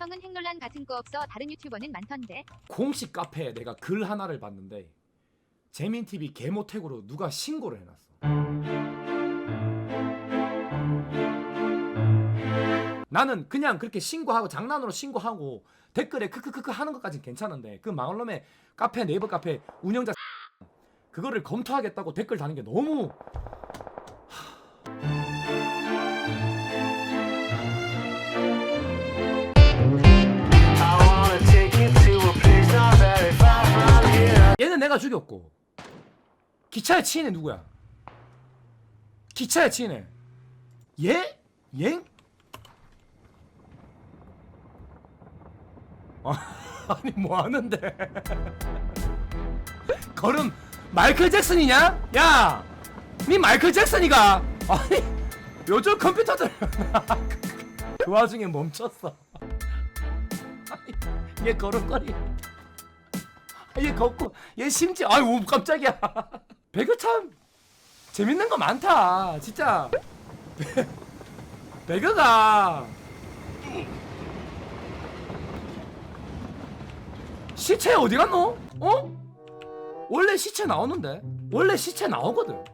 형은 핵논란 같은 거 없어 다른 유튜버는 많던데. 공식 카페에 내가 글 하나를 봤는데 재민 TV 개모택으로 누가 신고를 해놨어. 나는 그냥 그렇게 신고하고 장난으로 신고하고 댓글에 크크크크 하는 것까진 괜찮은데 그 망할놈의 카페 네이버 카페 운영자 그거를 검토하겠다고 댓글 다는 게 너무 내가 죽였고 기차에 치인 애 누구야? 기차에 치인 애 얘? 얘? 아, 아니 뭐 하는데 걸음 마이클 잭슨이냐? 야! 니 마이클 잭슨이가 아니 요즘 컴퓨터들 그 와중에 멈췄어 아니 얘 걸음걸이 얘 걷고 얘 심지어 아유 깜짝이야. 배그 참 재밌는 거 많다 진짜. 배- 배그가. 시체 어디 갔노? 어? 원래 시체 나오는데? 원래 시체 나오거든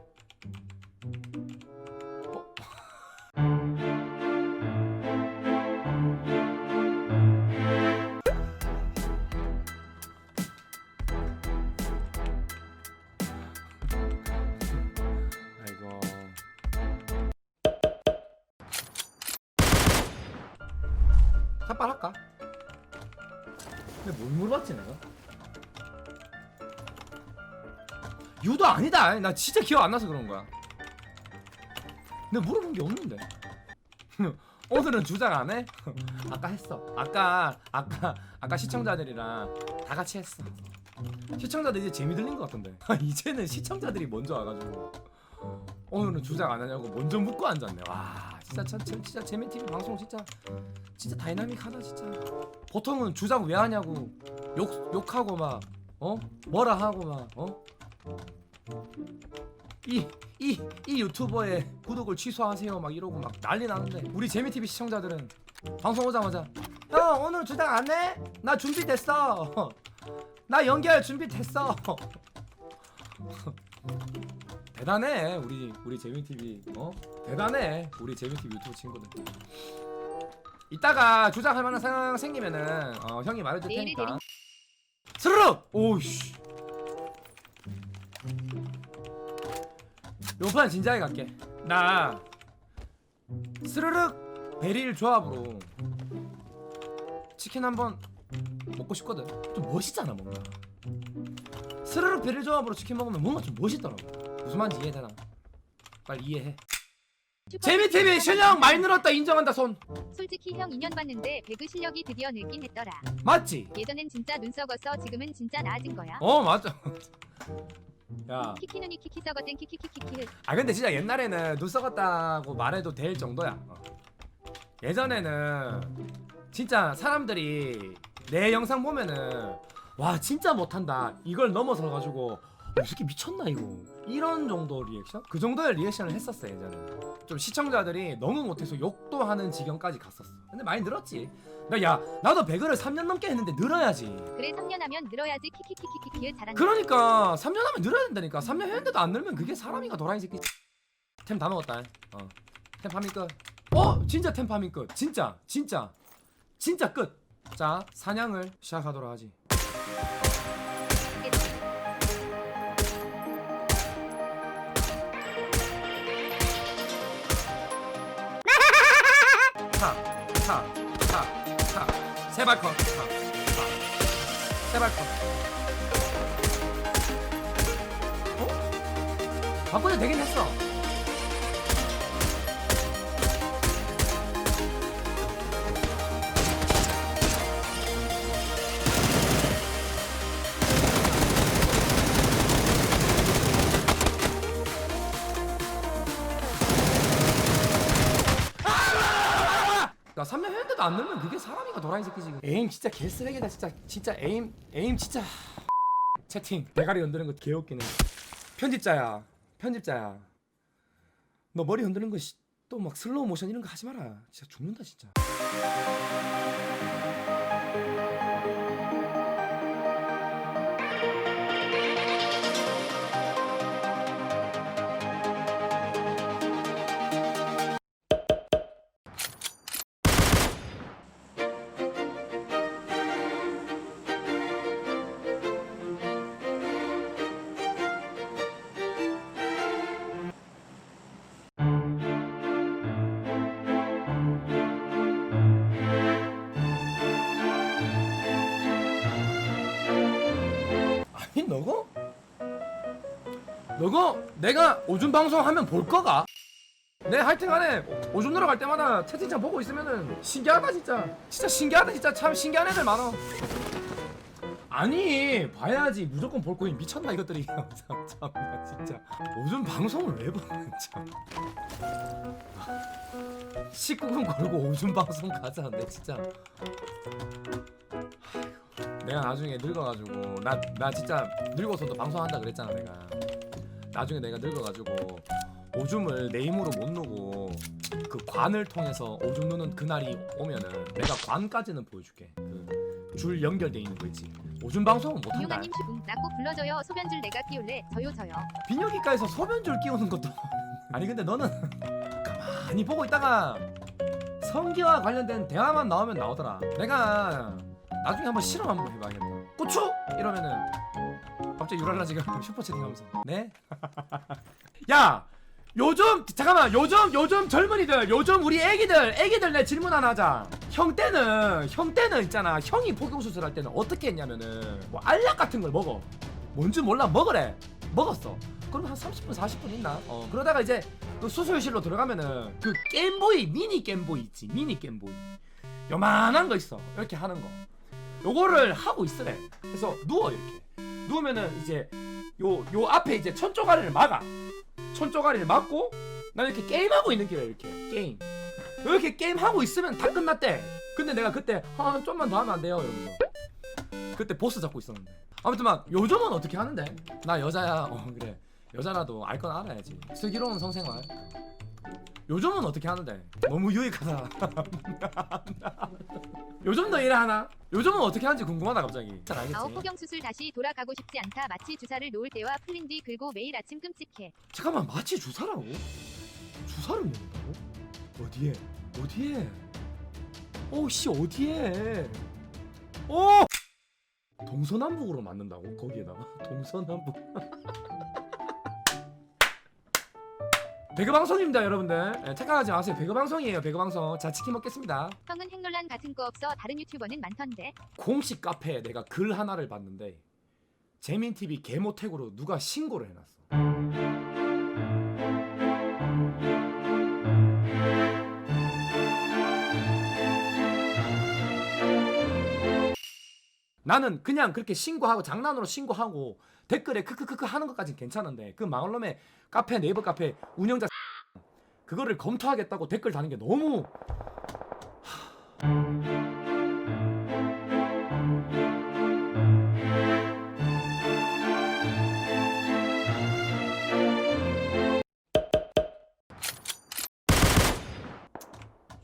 샷발 할까? 근데 뭘 물어봤지 내가? 유도 아니다. 나 진짜 기억 안 나서 그런 거야. 내가 물어본 게 없는데. 오늘은 주장 안 해? 아까 했어. 아까 아까 아까 시청자들이랑 다 같이 했어. 시청자들 이제 재미 들린 것 같던데. 이제는 시청자들이 먼저 와가지고. 오늘은 주장 안 하냐고 먼저 묻고 앉았네. 와 진짜 참, 참 진짜 재미 TV 방송 진짜 진짜 다이나믹하다 진짜 보통은 주장 왜 하냐고 욕 욕하고 막 어? 뭐라 하고 막 어? 이 이 이 유튜버의 구독을 취소하세요 막 이러고 막 난리 나는데 우리 재미 TV 시청자들은 방송 오자마자 형 오늘 주장 안 해? 나 준비됐어 나 연기할 준비됐어 대단해 우리 우리 재미 TV 어? 대단해 우리 재미 TV 유튜브 친구들. 이따가 주장할 만한 상황 생기면은 어, 형이 말해줄 테니까. 스르륵! 오우씨. 요판 진지하게 갈게. 나 스르륵 베릴 조합으로 치킨 한번 먹고 싶거든. 좀 멋있잖아 뭔가. 스르륵 베릴 조합으로 치킨 먹으면 뭔가 좀 멋있더라고 무슨 말인지 이해되나 빨리 이해해 재미TV 실력 많이 늘었다 인정한다 손 솔직히 형 2년 봤는데 배그 실력이 드디어 늘긴 했더라. 맞지? 예전엔 진짜 눈 썩었어. 지금은 진짜 나아진 거야. 어 맞아 야 키키 눈이 키키 썩었댄 키키키키키. 아 근데 진짜 옛날에는 눈 썩었다고 말해도 될 정도야. 어. 예전에는 진짜 사람들이 내 영상 보면은 와 진짜 못한다 이걸 넘어서 가지고 어, 이 새끼 미쳤나 이거 이런 정도 리액션? 그 정도의 리액션을 했었어 예전에 좀 시청자들이 너무 못해서 욕도 하는 지경까지 갔었어. 근데 많이 늘었지. 나 야 나도 배그를 3년 넘게 했는데 늘어야지. 그래 3년 하면 늘어야지. 키키키키키키 잘한다. 그러니까 3년 하면 늘어야 된다니까. 3년 했는데도 안 늘면 그게 사람이가 도라이 새끼. 템 다 먹었다. 어템 파밍 끝 어? 진짜 템 파밍 끝. 진짜 진짜. 진짜 끝자 사냥을 시작하도록 하지 차차차 차 세발컨 세발컨 어? 바꾸도 되긴 했어 3년 했는데도 안 늘면 그게 사람이가 도라이 새끼지 에임 진짜 개쓰레기다 진짜. 진짜 에임 에임 진짜. 채팅. 대가리 흔드는 거 개웃기네. 편집자야. 편집자야. 너 머리 흔드는 거 또막 슬로우 모션 이런 거 하지 마라. 진짜 죽는다 진짜 너가 내가 오줌 방송 하면 볼 거가? 내 하여튼간에 오줌 누러 갈 때마다 채팅창 보고 있으면은 신기하다 진짜. 진짜 신기하다 진짜. 참 신기한 애들 많아. 아니 봐야지. 무조건 볼 거니. 미쳤나 이것들이. 참, 참나 진짜. 오줌 방송을 왜 봐? 참. 19금 걸고 오줌 방송 가자는데 진짜. 아이고, 내가 나중에 늙어가지고 나 나 진짜 늙어서도 방송한다 그랬잖아 내가 나중에 내가 늙어가지고 오줌을 내 힘으로 못 누고 그 관을 통해서 오줌 누는 그날이 오면은 내가 관까지는 보여줄게. 그 줄 연결돼 있는 거 있지? 오줌 방송은 못한다. 유용아님 슈붕 나꼭 불러줘요. 소변줄 내가 끼울래. 저요 저요. 비뇨기과에서 소변줄 끼우는 것도 아니 근데 너는 가만히 보고 있다가 성기와 관련된 대화만 나오면 나오더라. 내가 나중에 한번 실험 한번 해봐야겠다 고추! 이러면은 갑자기 유랄라 지금 슈퍼채팅 하면서. 네? 야! 요즘 잠깐만 요즘 요즘 젊은이들 요즘 우리 애기들 애기들 내 질문 하나 하자. 형 때는 형 때는 있잖아. 형이 포경 수술 할 때는 어떻게 했냐면은 뭐 알약 같은 걸 먹어. 뭔지 몰라. 먹으래. 먹었어. 그럼 한 30분 40분 있나? 어 그러다가 이제 그 수술실로 들어가면은 그 겜보이 미니 겜보이 있지. 미니 겜보이. 요만한 거 있어. 이렇게 하는 거 요거를 하고 있으래 그래서 누워 이렇게. 누우면은 이제 요 요 앞에 이제 천조가리를 막아. 천조가리를 막고 나 이렇게 게임하고 있는 길이야 이렇게 게임. 이렇게 게임 하고 있으면 다 끝났대. 근데 내가 그때 아 좀만 더 하면 안 돼요 이러면서. 그때 보스 잡고 있었는데. 아무튼 막 요즘은 어떻게 하는데? 나 여자야. 어 그래. 여자라도 알 건 알아야지. 슬기로운 성생활 요즘은 어떻게 하는데 너무 유익하다 요즘도 이래 하나 요즘은 어떻게 하는지 궁금하다 갑자기 잘 알겠지 아홉 포경 수술 다시 돌아가고 싶지 않다 마취 주사를 놓을 때와 풀린 뒤 긁고 매일 아침 끔찍해 잠깐만 마취 주사라고? 주사를 놓는다고? 어디에? 어디에? 오씨 어디에? 오! 동서남북으로 맞는다고? 거기에다가 동서남북 배그 방송입니다 여러분들. 예, 착각하지 마세요. 배그 방송이에요 배그 방송. 자 치킨 먹겠습니다. 형은 핵논란 같은 거 없어. 다른 유튜버는 많던데. 공식 카페에 내가 글 하나를 봤는데 재민TV 개모택으로 누가 신고를 해놨어 나는 그냥 그렇게 신고하고 장난으로 신고하고 댓글에 크크크크 하는 것까진 괜찮은데 그 망할놈의 카페 네이버 카페 운영자 그거를 검토하겠다고 댓글 다는 게 너무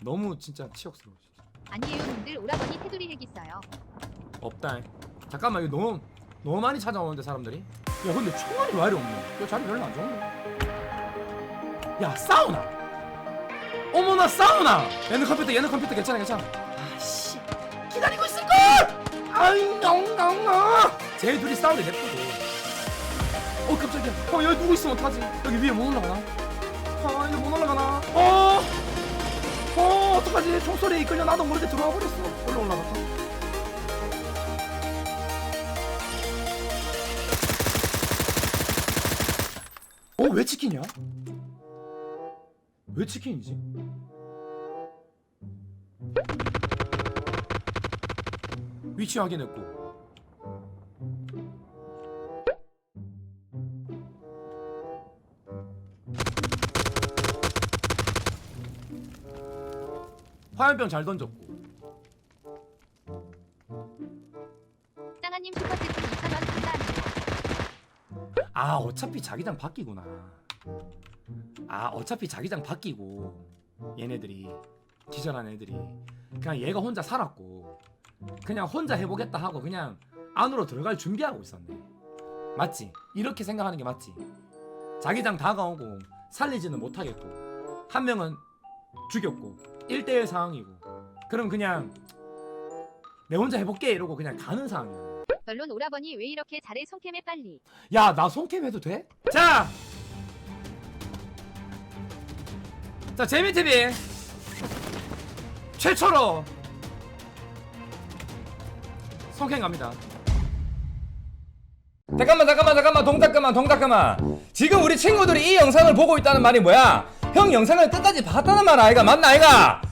너무 진짜 치욕스러워. 아니에요 님들 오라버니 테두리 핵 있어요 없다. 잠깐만 이거 너무 너무 많이 찾아오는데 사람들이. 야 근데 총알이 왜 이리 없네? 이거 자리 별로 안 좋은데. 야 사우나. 어머나 사우나. 얘는 컴퓨터 얘는 컴퓨터 괜찮아 괜찮아. 아씨 기다리고 있을 걸. 아이 엉엉엉. 쟤 둘이 싸우래 냅두고. 어 깜짝이야. 어 여기 누구 있으면 어떡하지? 여기 위에 못 올라가나? 아 여기 못 올라가나? 어. 어 어떡하지? 총소리에 이끌려 나도 모르게 들어와 버렸어. 올라 올라갔 어, 왜 치킨이야? 왜 치킨이지? 위치 확인했고. 화염병 잘 던졌고. 아 어차피 자기장 바뀌구나 아 어차피 자기장 바뀌고 얘네들이 기절한 애들이 그냥 얘가 혼자 살았고 그냥 혼자 해보겠다 하고 그냥 안으로 들어갈 준비하고 있었네 맞지? 이렇게 생각하는 게 맞지? 자기장 다가오고 살리지는 못하겠고 한 명은 죽였고 1대1 상황이고 그럼 그냥 내 혼자 해볼게 이러고 그냥 가는 상황이야 결론 오라버니 왜 이렇게 잘해 손캠에 빨리 야, 나 손캠 해도 돼? 자! 자, 재미TV! 최초로! 손캠 갑니다. 잠깐만 잠깐만 잠깐만 동작 그만 동작 그만 지금 우리 친구들이 이 영상을 보고 있다는 말이 뭐야 형 영상을 끝까지 봤다는 말 아이가 맞나 아이가